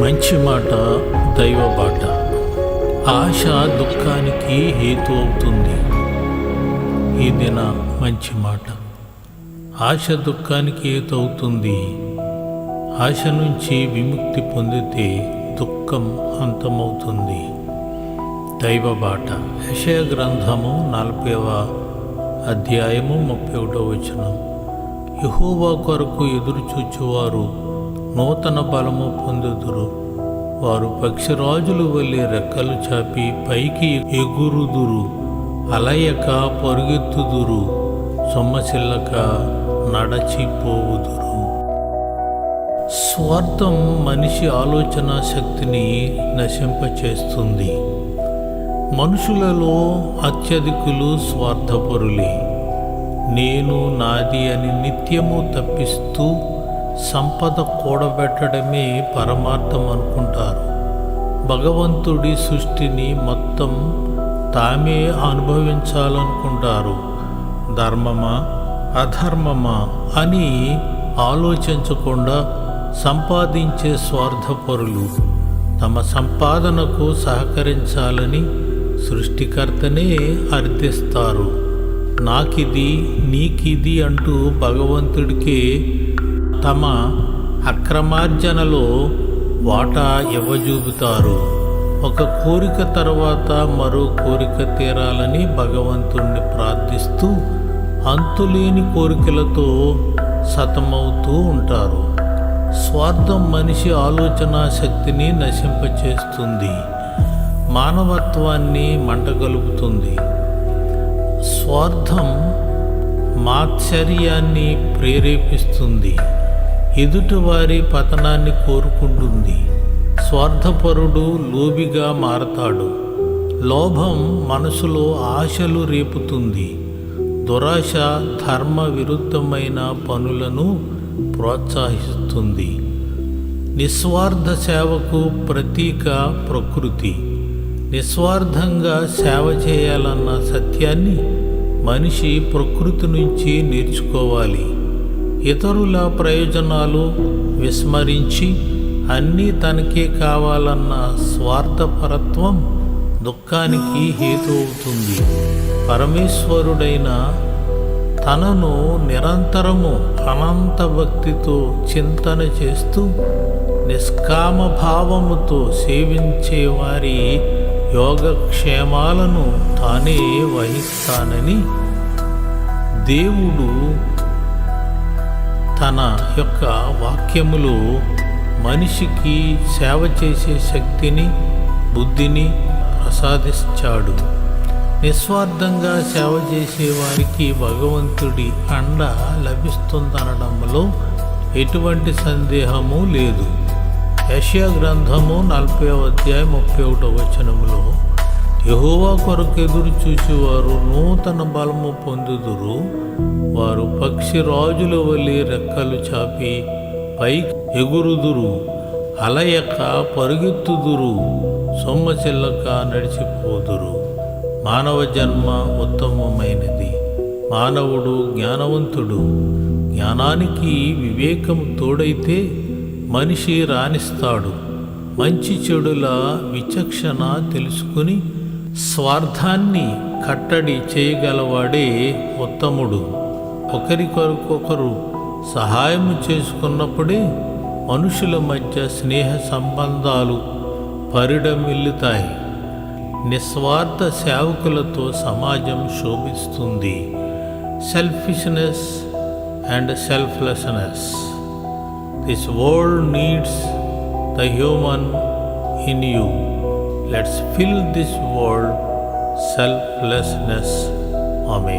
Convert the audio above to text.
మంచి మాట దైవ బాట. ఆశ దుఃఖానికి హేతు అవుతుంది. ఈ దిన మంచి మాట. ఆశ దుఃఖానికి హేతు అవుతుంది. ఆశ నుంచి విముక్తి పొందితే దుఃఖం అంతమవుతుంది. దైవ బాట. యశయ గ్రంథము నలభైవ అధ్యాయము ముప్పై ఒకటో వచనం. యహోవా కొరకు ఎదురుచూచువారు నూతన బలము పొందుదురు. వారు పక్షిరాజులు వల్లే రెక్కలు చాపి పైకి ఎగురుదురు. అలయక పరుగెత్తుదురు. సొమ్మసిల్లక నడచిపోవుదురు. స్వార్థం మనిషి ఆలోచన శక్తిని నశింపచేస్తుంది. మనుషులలో అత్యధికులు స్వార్థపరులే. నేను నాది అని నిత్యము తప్పిస్తూ సంపద కూడబెట్టడమే పరమార్థం అనుకుంటారు. భగవంతుడి సృష్టిని మొత్తం తామే అనుభవించాలనుకుంటారు. ధర్మమా అధర్మమా అని ఆలోచించకుండా సంపాదించే స్వార్థపరులు తమ సంపాదనకు సహకరించాలని సృష్టికర్తనే అర్థిస్తారు. నాకిది నీకిది అంటూ భగవంతుడికే తమ అక్రమార్జనలో వాటా ఇవ్వజూపుతారు. ఒక కోరిక తర్వాత మరో కోరిక తీరాలని భగవంతుణ్ణి ప్రార్థిస్తూ అంతులేని కోరికలతో సతమవుతూ ఉంటారు. స్వార్థం మనిషి ఆలోచన శక్తిని నశింపచేస్తుంది. మానవత్వాన్ని మంటగలుపుతుంది. స్వార్థం మాత్సర్యాన్ని ప్రేరేపిస్తుంది. ఎదుటివారి పతనాన్ని కోరుకుంటుంది. స్వార్థపరుడు లోబిగా మారతాడు. లోభం మనసులో ఆశలు రేపుతుంది. దురాశ ధర్మ విరుద్ధమైన పనులను ప్రోత్సహిస్తుంది. నిస్వార్థ సేవకు ప్రతీక ప్రకృతి. నిస్వార్థంగా సేవ చేయాలన్న సత్యాన్ని మనిషి ప్రకృతి నుంచి నేర్చుకోవాలి. ఇతరుల ప్రయోజనాలు విస్మరించి అన్నీ తనకే కావాలన్న స్వార్థపరత్వం దుఃఖానికి హేతు అవుతుంది పరమేశ్వరుడైన తనను నిరంతరము అనంత భక్తితో చింతన చేస్తూ నిష్కామ భావముతో సేవించే వారి యోగక్షేమాలను తానే వహిస్తానని దేవుడు తన యొక్క వాక్యములో మనిషికి సేవ చేసే శక్తిని బుద్ధిని ప్రసాదించాడు. నిస్వార్థంగా సేవ చేసే వారికి భగవంతుడి అండ లభిస్తుందనడంలో ఎటువంటి సందేహము లేదు. యశ్యా గ్రంథము నలభై అధ్యాయం ముప్పై ఒకటో వచనములో యహోవా కొరకు ఎదురు చూసేవారు నూతన బలము పొందుదురు. వారు పక్షి రాజుల వలె రెక్కలు చాపి పైకి ఎగురుదురు. అలయక పరుగెత్తుదురు. సొమ్మచిల్లక నడిచిపోదురు. మానవ జన్మ ఉత్తమమైనది. మానవుడు జ్ఞానవంతుడు. జ్ఞానానికి వివేకం తోడైతే మనిషి రాణిస్తాడు. మంచి చెడుల విచక్షణ తెలుసుకుని స్వార్థాన్ని కట్టడి చేయగలవాడే ఉత్తముడు. ఒకరికొరకొకరు సహాయం చేసుకున్నప్పుడే మనుషుల మధ్య స్నేహ సంబంధాలు పరిడమిల్లుతాయి. నిస్వార్థ సేవకులతో సమాజం శోభిస్తుంది. Selfishness and selflessness this world needs the human in you let's fill this world selflessness ఆమె